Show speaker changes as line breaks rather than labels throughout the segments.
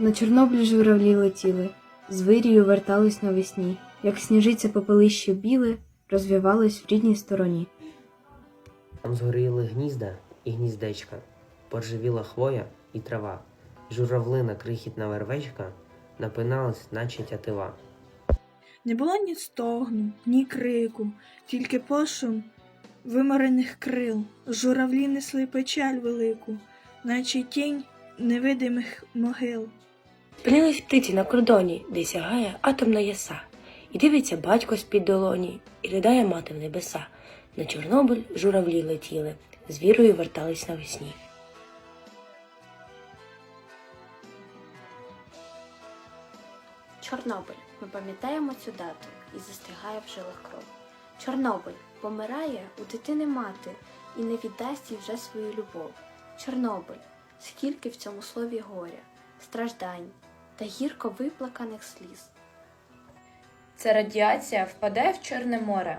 На Чорнобиль журавлі летіли, з вирію вертались навесні, як сніжиться попелище біле, розвивалось в рідній стороні.
Там згоріли гнізда і гніздечка, поржевіла хвоя і трава. Журавлина крихітна вервечка напиналась, наче тятива.
Не було ні стогну, ні крику, тільки пошум виморених крил. Журавлі несли печаль велику, наче тінь невидимих могил.
Спинились птиці на кордоні, де сягає атомна яса, і дивиться батько з-під долоні, і ридає мати в небеса. На Чорнобиль журавлі летіли, з вірою вертались навесні.
Чорнобиль. Ми пам'ятаємо цю дату і застрягає в жилах кров. Чорнобиль помирає у дитини мати і не віддасть їй вже свою любов. Чорнобиль, скільки в цьому слові горя, страждань та гірко виплаканих сліз.
Ця радіація впадає в Чорне море.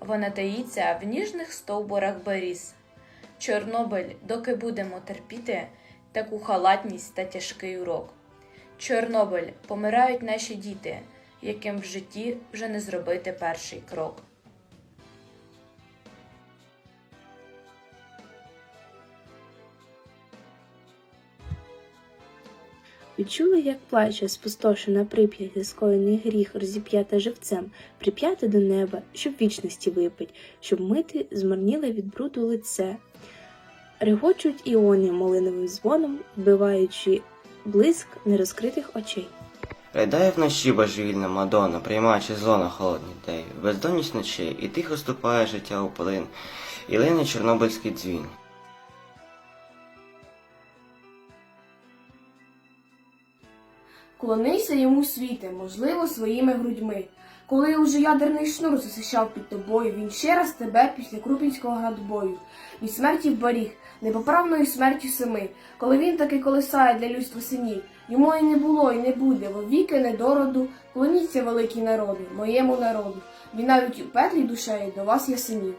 Вона таїться в ніжних стовбурах беріз. Чорнобиль, доки будемо терпіти таку халатність та тяжкий урок. Чорнобиль, помирають наші діти, яким в житті вже не зробити перший крок.
Відчули, як плаче спустошена прип'яті скоєний гріх розіп'ята живцем, прип'ята до неба, щоб вічності випить, щоб мити змарніле від бруду лице. Регочуть іони малиновим дзвоном, вбиваючи блиск нерозкритих очей.
Ридає вночі божевільна Мадонна, приймаючи зло на холодні деї, бездонність ночей, і тихо ступає життя у полин, і лине чорнобильський дзвін.
Клонися йому світе, можливо, своїми грудьми. Коли уже ядерний шнур засищав під тобою, він ще раз тебе після Крупінського градбою. Від смерті вберіг, непоправної смерті семи, коли він таки колисає для людства синів. Йому і не було, і не буде, вовіки недороду, клоніться великі народи, моєму народу. Він навіть у петлі душею до вас ясенів.